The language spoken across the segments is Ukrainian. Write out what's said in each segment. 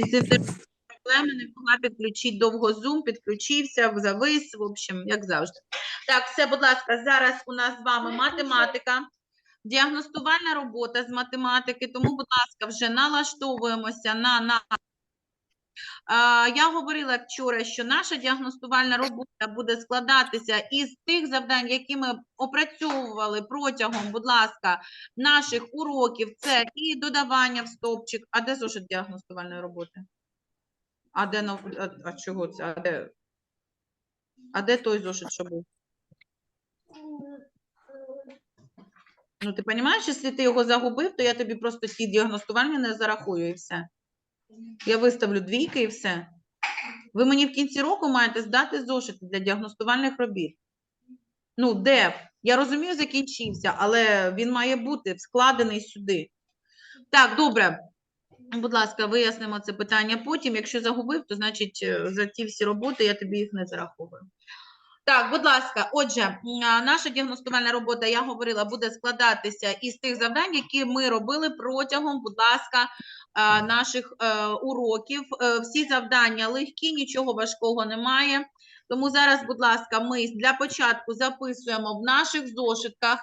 Інтернетом проблеми не могла підключити. Довго зум, підключився, завис, в общем, як завжди. Так, все, будь ласка, зараз у нас з вами математика, діагностувальна робота з математики, тому, будь ласка, вже налаштовуємося на, на Я говорила вчора, що наша діагностувальна робота буде складатися із тих завдань, які ми опрацьовували протягом, будь ласка, наших уроків. Це і додавання в стовпчик. А де зошит діагностувальної роботи? А де нов- а, а чого це? А де? А де той зошит, що був? Ну, ти розумієш, якщо ти його загубив, то я тобі просто ті діагностувальні не зарахую і все. Я виставлю двійки і все. Ви мені в кінці року маєте здати зошити для діагностувальних робіт. Ну, де? Я розумію, закінчився, але він має бути складений сюди. Так, добре. Будь ласка, вияснимо це питання потім. Якщо загубив, то значить е, за ті всі роботи я тобі їх не зараховую. Так, будь ласка, отже, наша діагностувальна робота, я говорила, буде складатися із тих завдань, які ми робили протягом, будь ласка, наших е, уроків. Е, Всі завдання легкі, нічого важкого немає. Тому зараз, будь ласка, ми для початку записуємо в наших зошитках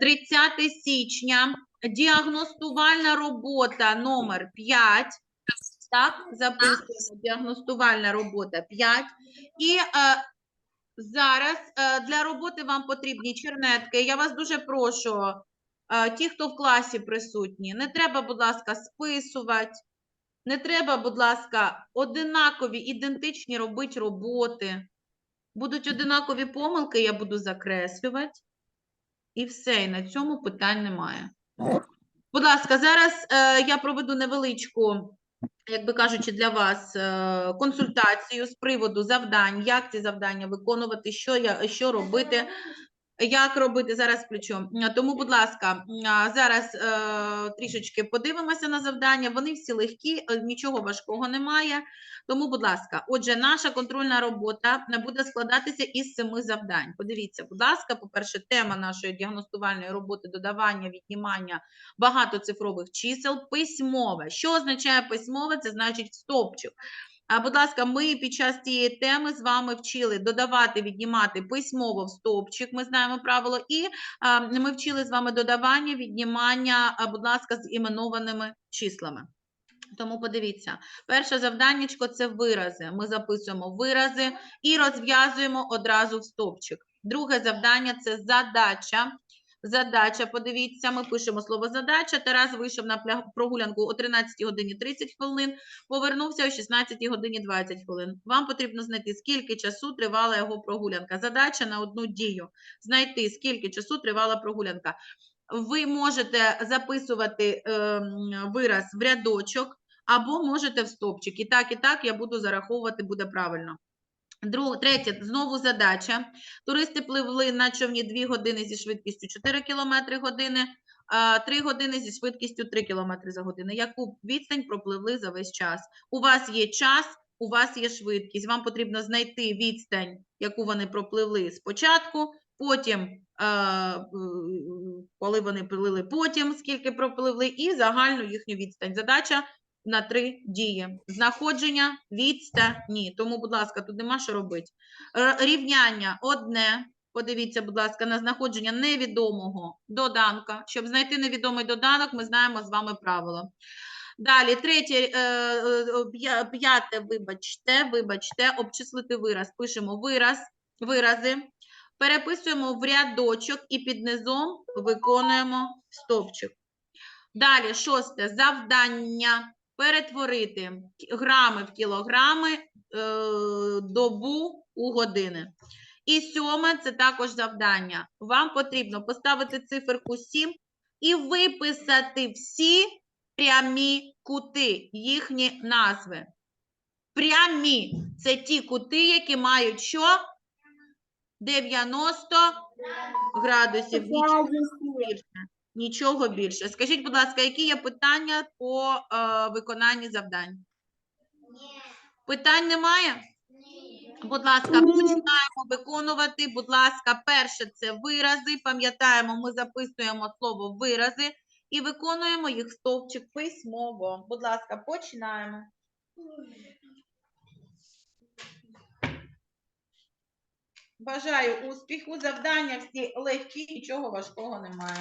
30 січня, діагностувальна робота номер 5. Так, записуємо діагностувальна робота 5. І е, Зараз е, для роботи вам потрібні чернетки. Я вас дуже прошу, е, ті, хто в класі присутні, не треба, будь ласка, списувати, не треба, будь ласка, одинакові, ідентичні робити роботи. Будуть одинакові помилки, я буду закреслювати. І все, і на цьому питань немає. Будь ласка, зараз е, я проведу невеличку як би кажучи, для вас е, консультацію з приводу завдань, як ці завдання виконувати, що я що робити, як робити зараз включу. Тому, будь ласка, зараз е, трішечки подивимося на завдання. Вони всі легкі, е, нічого важкого немає. Тому, будь ласка, отже, наша контрольна робота буде складатися із семи завдань. Подивіться, будь ласка, по-перше, тема нашої діагностувальної роботи додавання, віднімання багатоцифрових чисел письмове. Що означає письмове? Це значить стовпчик. Будь ласка, ми під час цієї теми з вами вчили додавати, віднімати письмово в стовпчик. Ми знаємо правило, і ми вчили з вами додавання, віднімання, будь ласка, з іменованими числами. Тому подивіться, перше завданнячко це вирази. Ми записуємо вирази і розв'язуємо одразу в стовпчик. Друге завдання це задача. Задача, подивіться, ми пишемо слово задача. Тарас вийшов на прогулянку о 13 годині 30 хвилин, повернувся о 16 годині 20 хвилин. Вам потрібно знайти, скільки часу тривала його прогулянка. Задача на одну дію. Знайти, скільки часу тривала прогулянка. Ви можете записувати ем, вираз в рядочок або можете в стопчик. І так, і так я буду зараховувати, буде правильно. Друге, третє, знову задача. Туристи пливли на човні 2 години зі швидкістю 4 км години, а 3 години зі швидкістю 3 км за годину. Яку відстань пропливли за весь час? У вас є час, у вас є швидкість. Вам потрібно знайти відстань, яку вони пропливли спочатку, потім, коли вони плили потім, скільки пропливли, і загальну їхню відстань. Задача на три дії. Знаходження, відстані. Тому, будь ласка, тут нема що робити. Рівняння одне. Подивіться, будь ласка, на знаходження невідомого доданка. Щоб знайти невідомий доданок, ми знаємо з вами правило. Далі, третє, е, е, п'я- п'яте, вибачте, вибачте, обчислити вираз. Пишемо вираз, вирази, переписуємо в рядочок і під низом виконуємо стовпчик. Далі, шосте, завдання перетворити грами в кілограми, е, добу у години. І сьоме це також завдання. Вам потрібно поставити циферку 7 і виписати всі прямі кути, їхні назви. Прямі це ті кути, які мають що? 90 градусів. Нічого більше. Скажіть, будь ласка, які є питання по е, виконанні завдань? Питань немає? Будь ласка, починаємо виконувати. Будь ласка, перше це вирази. Пам'ятаємо, ми записуємо слово вирази і виконуємо їх стовпчик письмово. Будь ласка, починаємо. Бажаю успіху, завдання всі легкі, нічого важкого немає.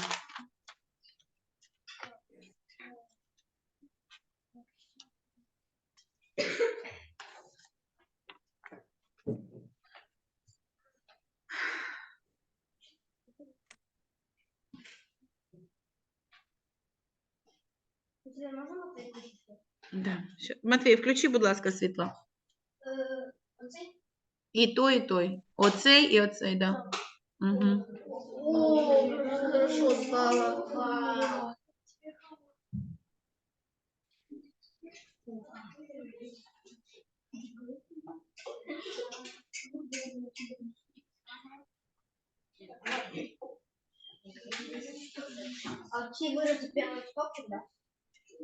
Тебе можна переключити? Да. ща- Матвій, включи, будь ласка, світло. Е, оцей? І той, і той. Оцей і оцей, да. Угу. О, хорошо стало. А ці вирази прямо стопчик, да?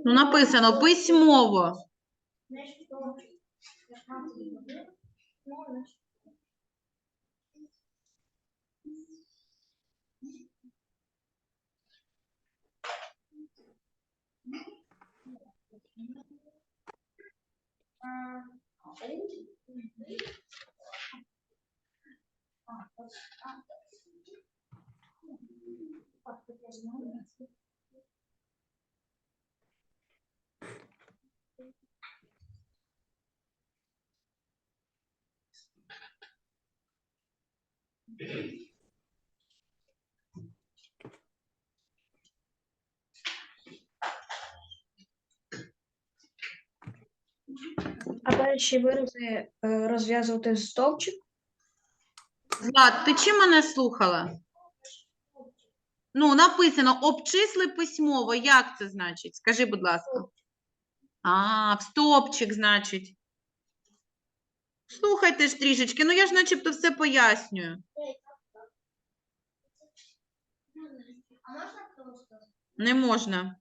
Ну, написано письмово. Знаєш, що? А, перші вирази е, розв'язувати стовпчик. Влад, ти чи мене слухала? Ну, написано обчисли письмово. Як це значить? Скажи, будь ласка. А, в стопчик, значить. Слухайте ж трішечки, ну я ж начебто все пояснюю. А можна просто? Не можна.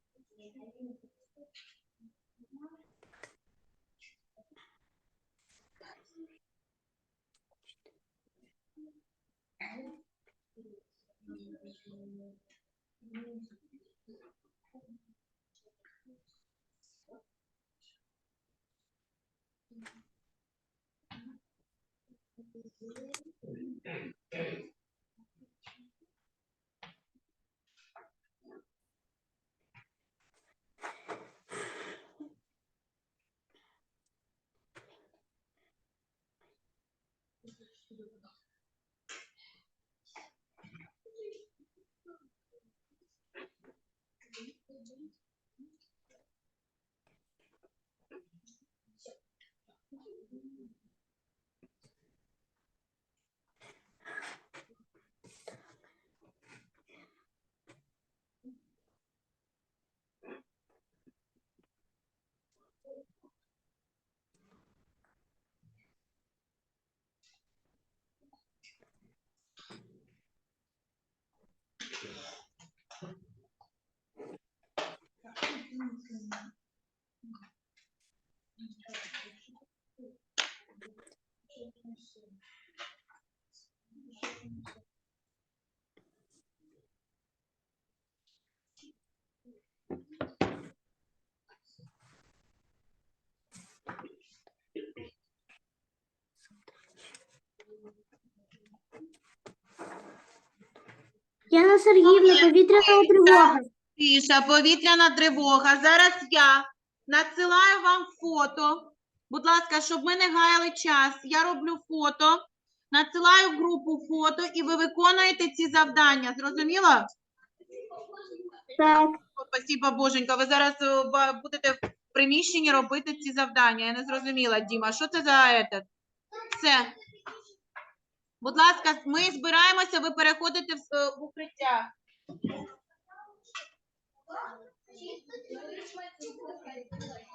to do with the Яна Сергіївна, повітряна тривога. Тиша, повітряна тривога. Зараз я надсилаю вам фото. Будь ласка, щоб ми не гаяли час, я роблю фото, надсилаю в групу фото і ви виконуєте ці завдання. Зрозуміло? Так. О, Спасибо, Боженька. Ви зараз е, будете в приміщенні робити ці завдання. Я не зрозуміла, Діма. Що це за этот? Все. Будь ласка, ми збираємося, ви переходите в, укриття. в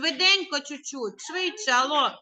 Швиденько чуть-чуть, швидше, алло.